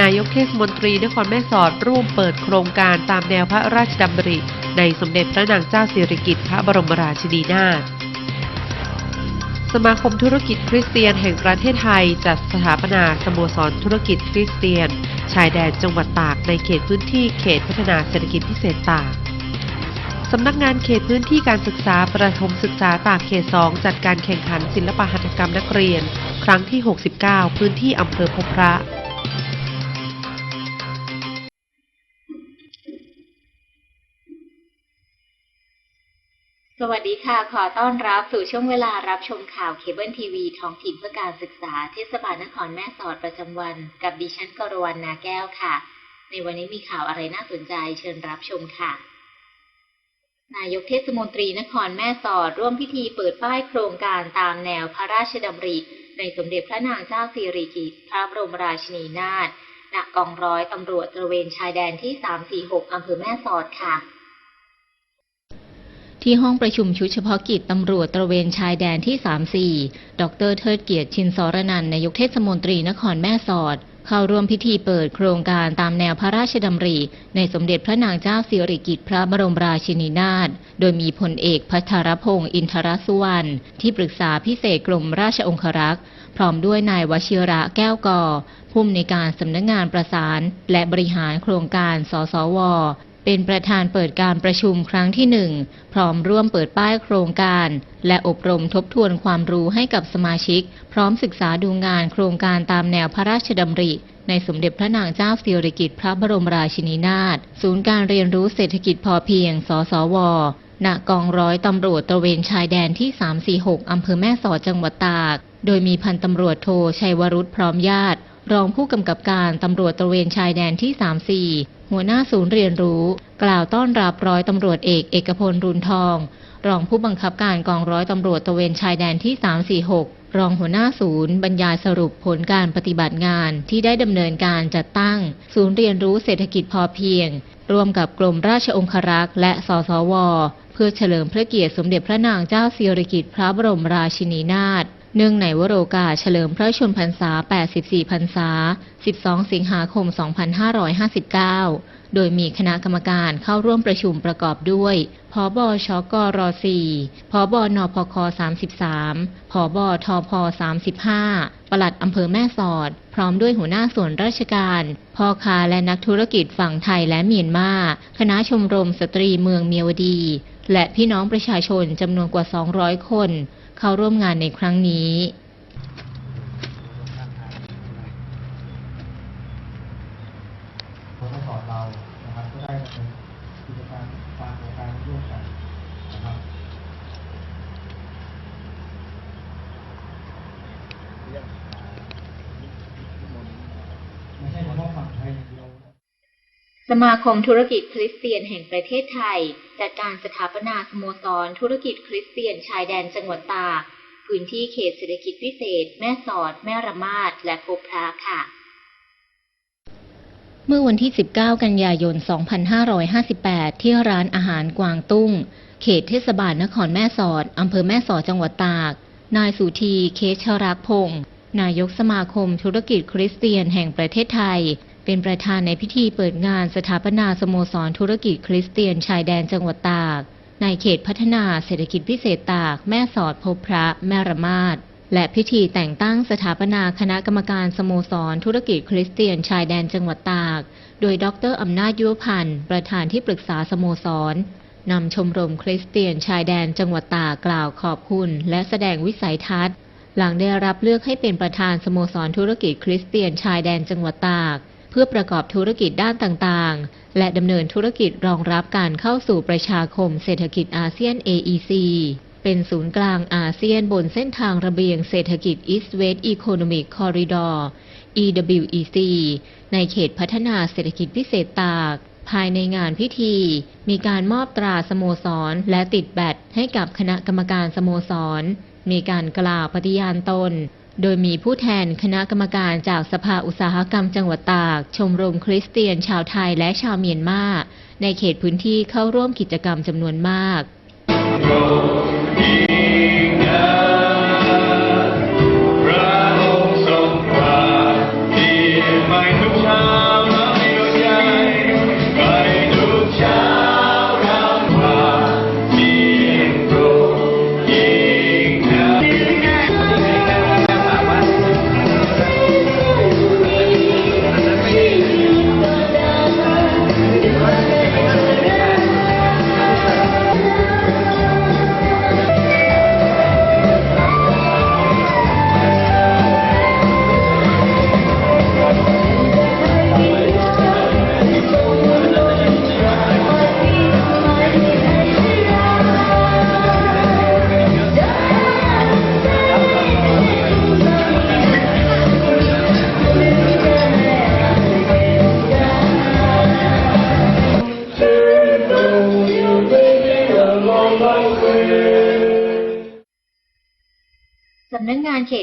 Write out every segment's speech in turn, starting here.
นายกเทศมนตรีนครแม่สอดร่วมเปิดโครงการตามแนวพระราชดำริ ในสมเด็จพระนางเจ้าสิริกิติ์พระบรมราชินีนาถสมาคมธุรกิจคริสเตียนแห่งประเทศไทย จัดสถาปนาสโมสรธุรกิจคริสเตียน ชายแดนจังหวัดตากในเขตพื้นที่เขตพัฒนาเศรษฐกิจพิเศษตากสำนักงานเขตพื้นที่การศึกษาประถมศึกษาตากเขต 2 จัดการแข่งขันศิลปหัตถกรรมนักเรียน ครั้งที่ 69 พื้นที่อำเภอพบพระ สวัสดีค่ะ ขอต้อนรับสู่ช่วงเวลารับชมข่าวเคเบิลทีวีท้องถิ่นเพื่อการศึกษาเทศบาลนครแม่สอดประจำวัน กับดิฉันกรวรรณนาแก้วค่ะ ในวันนี้มีข่าวอะไรน่าสนใจเชิญรับชมค่ะ นายกเทศมนตรีนครแม่สอด ร่วมพิธีเปิดป้ายโครงการตามแนวพระราชดำริ ในสมเด็จพระนางเจ้าสิริกิติ์พระบรมราชินีนาถณกองร้อยตำรวจตระเวนชายแดนที่ 346อำเภอแม่สอดค่ะ ที่ห้องประชุมชุดเฉพาะกิจตำรวจตระเวนชายแดนที่ 34 ดรเทิดเกียรติชินสรนันนายกเทศมนตรีนครแม่สอด เข้าร่วมพิธีเปิดโครงการตามแนวพระราชดำริ ในสมเด็จพระนางเจ้าสิริกิติ์พระบรมราชินีนาถ โดยมีพลเอกพัทรพงศ์อินทรสุวรรณที่ปรึกษาพิเศษกรมราชองครักษ์พร้อมด้วยนายวชิระแก้วกอผู้อำนวยการสำนักงานประสาน และบริหารโครงการ สสว เป็นประธานเปิดการประชุมครั้งที่หนึ่งพร้อมร่วมเปิดป้ายโครงการ และอบรมทบทวนความรู้ให้กับสมาชิก พร้อมศึกษาดูงานโครงการตามแนวพระราชดำริ ในสมเด็จพระนางเจ้าสิริกิติ์พระบรมราชินีนาถศูนย์การเรียนรู้เศรษฐกิจพอเพียง สสวณกองร้อยตำรวจตระเวนชายแดนที่ 346 อำเภอแม่สอดจังหวัดตาก โดยมีพันตำรวจโทชัยวรุษพร้อมญาติ รองผู้กำกับการตำรวจตระเวนชายแดนที่ 34 หัวหน้าศูนย์เรียนรู้ กล่าวต้อนรับร้อยตำรวจเอกเอกพลรุนทอง รองผู้บังคับการกองร้อยตำรวจตระเวนชายแดนที่ 346 รองหัวหน้าศูนย์ บรรยายสรุปผลการปฏิบัติงานที่ได้ดำเนินการจัดตั้ง ศูนย์เรียนรู้เศรษฐกิจพอเพียง ร่วมกับกรมราชองครักษ์และสสว เพื่อเฉลิมพระเกียรติสมเด็จพระนางเจ้าสิริกิติ์พระบรมราชินีนาถ เนื่องในวโรกาเฉลิมพระชนพรรษา 84 พรรษา 12 สิงหาคม 2559 โดยมีคณะกรรมการเข้าร่วมประชุมประกอบด้วย พบชกร4พบนพค 33 พบทพ 35 ปลัดอำเภอแม่สอด พร้อมด้วยหัวหน้าส่วนราชการ พ่อค้าและนักธุรกิจฝั่งไทยและเมียนมา คณะชมรมสตรีเมืองเมียวดี และพี่น้องประชาชนจำนวนกว่า 200 คน เข้าร่วมงานในครั้งนี้ ผลประกอบเรานะครับก็ได้ดำเนินกิจการตามโครงการร่วมกันนะครับไม่ใช่เฉพาะฝั่งไทยอย่างเดียว สมาคมธุรกิจคริสเตียนแห่งประเทศไทย จัดการสถาปนาสโมสรธุรกิจคริสเตียนชายแดนจังหวัดตากพื้นที่เขตเศรษฐกิจพิเศษ แม่สอด แม่ระมาด และพบพระค่ะ เมื่อวันที่ 19 กันยายน 2558 ที่ร้านอาหารกวางตุ้ง เขตเทศบาลนครแม่สอด อำเภอแม่สอดจังหวัดตาก นายสุธี เคชรักพงศ์นายกสมาคมธุรกิจคริสเตียนแห่งประเทศไทย เป็นประธานในพิธีเปิดงานสถาปนาสโมสรธุรกิจคริสเตียนชายแดนจังหวัดตาก ในเขตพัฒนาเศรษฐกิจพิเศษตาก แม่สอดพบพระแม่ระมาดและพิธีแต่งตั้งสถาปนาคณะกรรมการสโมสรธุรกิจคริสเตียนชายแดนจังหวัดตาก โดยดรอำนาจยุวพันธ์ประธานที่ปรึกษาสโมสรนำชมรมคริสเตียนชายแดนจังหวัดตากกล่าวขอบคุณ และแสดงวิสัยทัศน์ หลังได้รับเลือกให้เป็นประธานสโมสรธุรกิจคริสเตียนชายแดนจังหวัดตาก พื่อประกอบธุรกิจด้านต่างๆ และดำเนินธุรกิจรองรับการเข้าสู่ประชาคมเศรษฐกิจอาเซียน AEC เป็นศูนย์กลางอาเซียนบนเส้นทางระเบียงเศรษฐกิจ East West Economic Corridor EWEC ในเขตพัฒนาเศรษฐกิจพิเศษตาก ภายในงานพิธี มีการมอบตราสโมสร และติดแบตให้กับคณะกรรมการสโมสร มีการกล่าวปฏิญาณตน โดยมีผู้แทนคณะกรรมการจากสภาอุตสาหกรรมจังหวัดตาก ชมรมคริสเตียนชาวไทยและชาวเมียนมา ในเขตพื้นที่เข้าร่วมกิจกรรมจำนวนมาก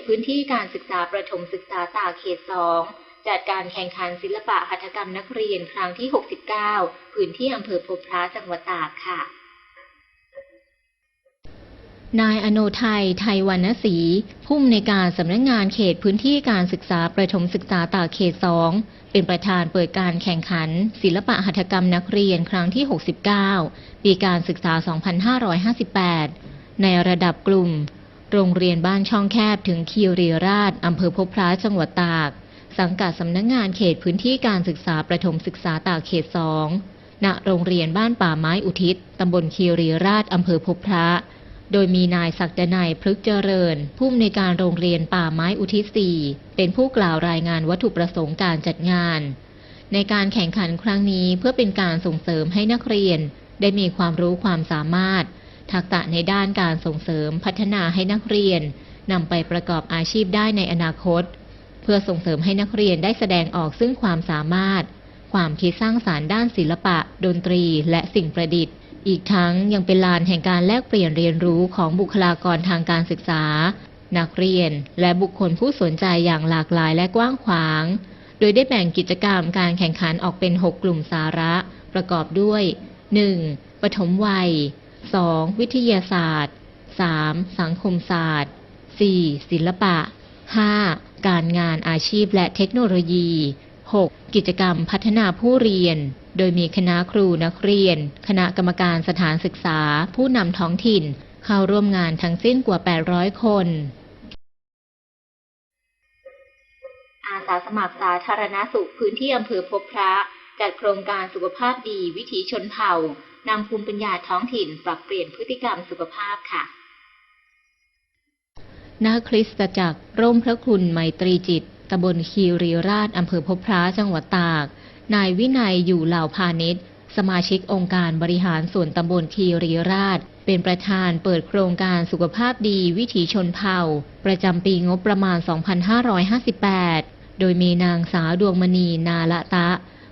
ตพื้นที่การศึกษาประถมศึกษาตากเขต2จัดการแข่งขันศิลปะหัตถกรรมนักเรียนครั้งที่ 69 พื้นที่อำเภอพบพระจังหวัดตากค่ะ นายอโนไทย ไทยวรรณศรีผู้อำนวยการสำนักงานเขตพื้นที่การศึกษาประถมศึกษาตากเขต 2 เป็นประธานเปิดการแข่งขัน ศิลปะหัตถกรรมนักเรียนครั้งที่ 69 ปีการศึกษา 2558 ในระดับกลุ่ม โรงเรียนบ้านช่องแคบถึงคีรีราชอำเภอพบพระจังหวัดตาก สังกัดสำนักงานเขตพื้นที่การศึกษาประถมศึกษาตากเขต2ณโรงเรียนบ้านป่าไม้อุทิศตำบลคีรีราชอำเภอพบพระ โดยมีนายศักดนัยพฤกษเจริญ ผู้อำนวยการโรงเรียนป่าไม้อุทิศสี่เป็นผู้กล่าวรายงานวัตถุประสงค์การจัดงาน ในการแข่งขันครั้งนี้เพื่อเป็นการส่งเสริมให้นักเรียน ได้มีความรู้ความสามารถ ทักษะในด้านการส่งเสริมพัฒนาให้นักเรียนนำไปประกอบอาชีพได้ในอนาคต เพื่อส่งเสริมให้นักเรียนได้แสดงออกซึ่งความสามารถ ความคิดสร้างสารรค์ด้านศิลปะ ดนตรี และสิ่งประดิษฐ์ อีกทั้งยังเป็นลานแห่งการแลกเปลี่ยนเรียนรู้ของบุคลากรทางการศึกษา นักเรียน และบุคคลผู้สนใจอย่างหลากหลายและกว้างขวาง โดยได้แบ่งกิจกรรมการแข่งขันออกเป็น 6 กลุ่มสาระ ประกอบด้วย 1. ปฐมวัย 2. วิทยาศาสตร์ 3. สังคมศาสตร์ 4. ศิลปะ 5. การงานอาชีพและเทคโนโลยี 6. กิจกรรมพัฒนาผู้เรียน โดยมีคณะครูนักเรียน คณะกรรมการสถานศึกษา ผู้นำท้องถิ่น เข้าร่วมงานทั้งสิ้นกว่า 800 คน อาสาสมัครสาธารณสุขพื้นที่อำเภอพบพระ จัดโครงการสุขภาพดีวิถีชนเผ่า นำภูมิปัญญาท้องถิ่นปรับเปลี่ยนพฤติกรรมสุขภาพค่ะณคริสตจักร ร่มพระคุณไมตรีจิต ตำบลคีรีราชอำเภอพบพระจังหวัดตาก นายวินัยอยู่เหล่าพาณิชย์สมาชิกองค์การบริหารส่วนตำบลคีรีราช เป็นประธานเปิดโครงการสุขภาพดีวิถีชนเผ่า ประจำปีงบประมาณ 2558 โดยมีนางสาวดวงมณีนาละตะ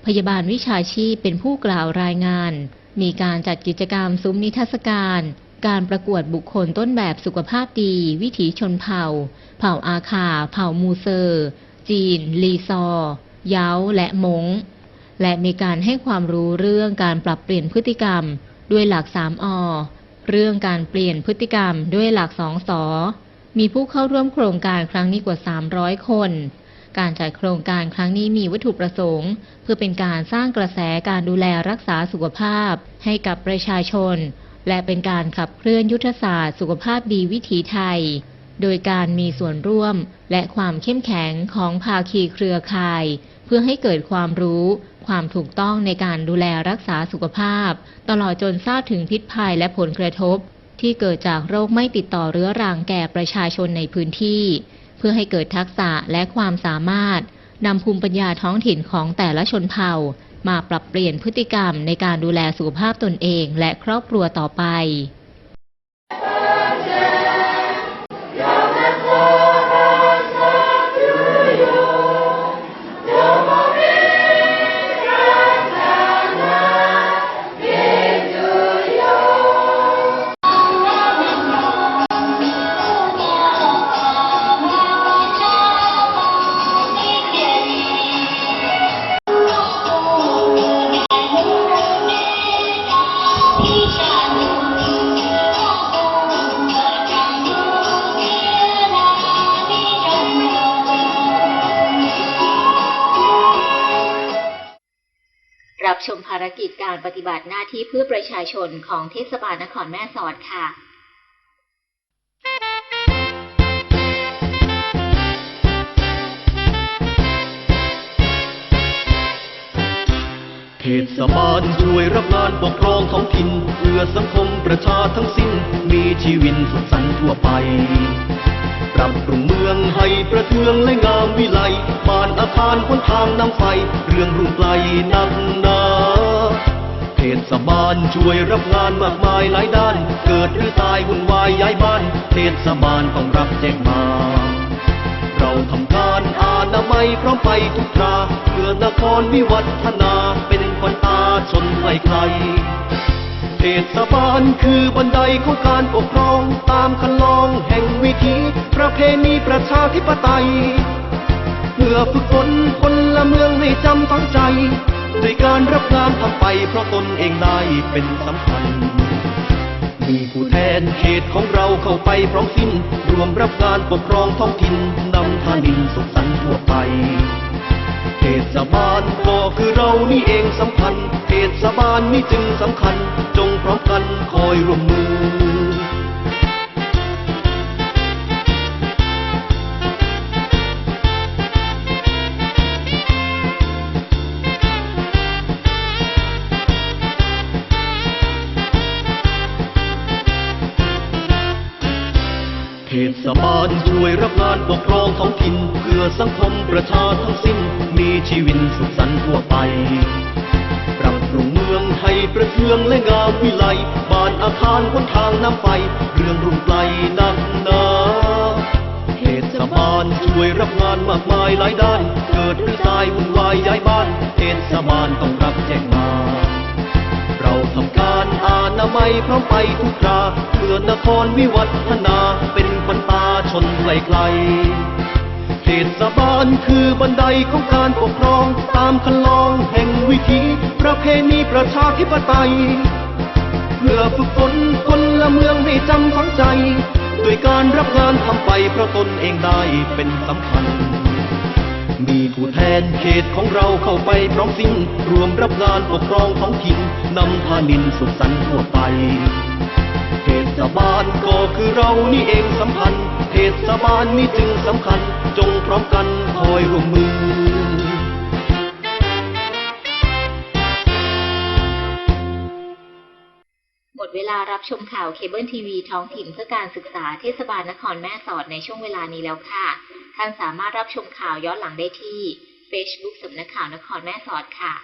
พยาบาลวิชาชีพเป็นผู้กล่าวรายงาน มีการจัดกิจกรรมซุ้มนิทรรศการ การประกวดบุคคลต้นแบบสุขภาพดี วิถีชนเผ่า เผ่าอาคา เผ่ามูเซอร์ จีน ลีซอร์เย้า และมง และมีการให้ความรู้เรื่องการปรับเปลี่ยนพฤติกรรม ด้วยหลัก 3อ เรื่องการเปลี่ยนพฤติกรรมด้วยหลัก2สอมีผู้เข้าร่วมโครงการครั้งนี้กว่า 300 คน การจัดโครงการครั้งนี้มีวัตถุประสงค์ เพื่อเป็นการสร้างกระแสการดูแลรักษาสุขภาพ ให้กับประชาชน และเป็นการขับเคลื่อนยุทธศาสตร์ สุขภาพดีวิถีไทย โดยการมีส่วนร่วมและความเข้มแข็งของภาคีเครือข่าย เพื่อให้เกิดความรู้ ความถูกต้องในการดูแลรักษาสุขภาพ ตลอดจนทราบถึงพิษภัยและผลกระทบ ที่เกิดจากโรคไม่ติดต่อเรื้อรังแก่ประชาชนในพื้นที่ เพื่อให้เกิดทักษะและความสามารถนำภูมิปัญญาท้องถิ่นของแต่ละชนเผ่า มาปรับเปลี่ยนพฤติกรรมในการดูแลสุขภาพตนเองและครอบครัวต่อไป รับชมภารกิจการปฏิบัติหน้าที่เพื่อประชาชนของเทศบาลนครแม่สอดค่ะเทศบาลช่วยรับงานปกครองท้องถิ่นเพื่อสังคมประชาทั้งสิ้น มีชีวิตสุขสันต์ทั่วไปปรับปรุงเมืองให้ประเทืองและงามวิไลบ้านอาคารคนทางน้ำไฟ เรื่องรุ่งไกลนัก ช่วยรับงานมากมายหลายด้าน เกิดหรือตายวุ่นวายย้ายบ้าน เทศบาลต้องรับแจ้งมา เราทำการอานาไมัยพร้อมไปทุกคราเพื่อนครวิวัฒนาเป็นคนตาชนใครใครเทศบาลคือบันไดของการปกครอง ตามคันลองแห่งวิถีประเพณีประชาธิปไตยเพื่อฝึกฝนคนละเมืองให้จำฝังใจ ด้วยการรับงานทำไปเพราะตนเองได้เป็นสำคัญ มีผู้แทนเขตของเราเข้าไปพร้อมสิ้น รวมรับงานปกครองท้องถิ่นนำทานินสุขสันต์ทั่วไปเทศบาลก็คือเรานี่เองสำคัญเทศบาลนี่จึงสำคัญ จงพร้อมกันคอยร่วมมือ ศบาลช่วยรับงานปกครองท้องถิ่นเพื่อสังคมประชาทั้งสิ้น มีชีวิตสุขสันต์ทั่วไป ปรับปรุงเมืองให้ประเทืองและงามวิไลบ้านอาคารบนทางน้ำไฟ เรื่องรุ่งไกลนักนาเทศบาลช่วยรับงานมากมายหลายด้าน เกิดหรือตายวุ่นวายย้ายบ้านเทศบาลต้องรับแจ้งมา เราทำการ อานามัยพร้อมไปทุกคราเพื่อนครวิวัฒนาเป็นขวัญตาชนไกลไกลเทศบาลคือบันไดของการปกครอง ตามคันลองแห่งวิถีประเพณีประชาธิปไตย เพื่อฝึกฝนคนละเมืองให้จำฝังใจด้วยการรับงานทำไปเพราะตนเองได้เป็นสำคัญ มีผู้แทนเขตของเราเข้าไปพร้อมสิ้น รวมรับงานปกครองท้องถิ่นนำพานินสุขสันต์ทั่วไปเทศบาลก็คือเรานี่เองสำคัญเทศบาลนี่จึงสำคัญ จงพร้อมกันคอยร่วมมือ หมดเวลารับชมข่าวเคเบิลทีวีท้องถิ่นเพื่อการศึกษาเทศบาลนครแม่สอดในช่วงเวลานี้แล้วค่ะ ท่านสามารถรับชมข่าวย้อนหลังได้ที่ Facebook สำนักข่าวนครแม่สอดค่ะ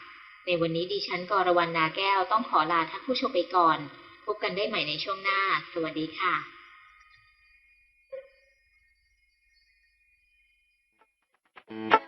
ในวันนี้ดิฉันกรวรรณนาแก้วต้องขอลาท่านผู้ชมไปก่อน พบกันได้ใหม่ในช่วงหน้า สวัสดีค่ะ Thank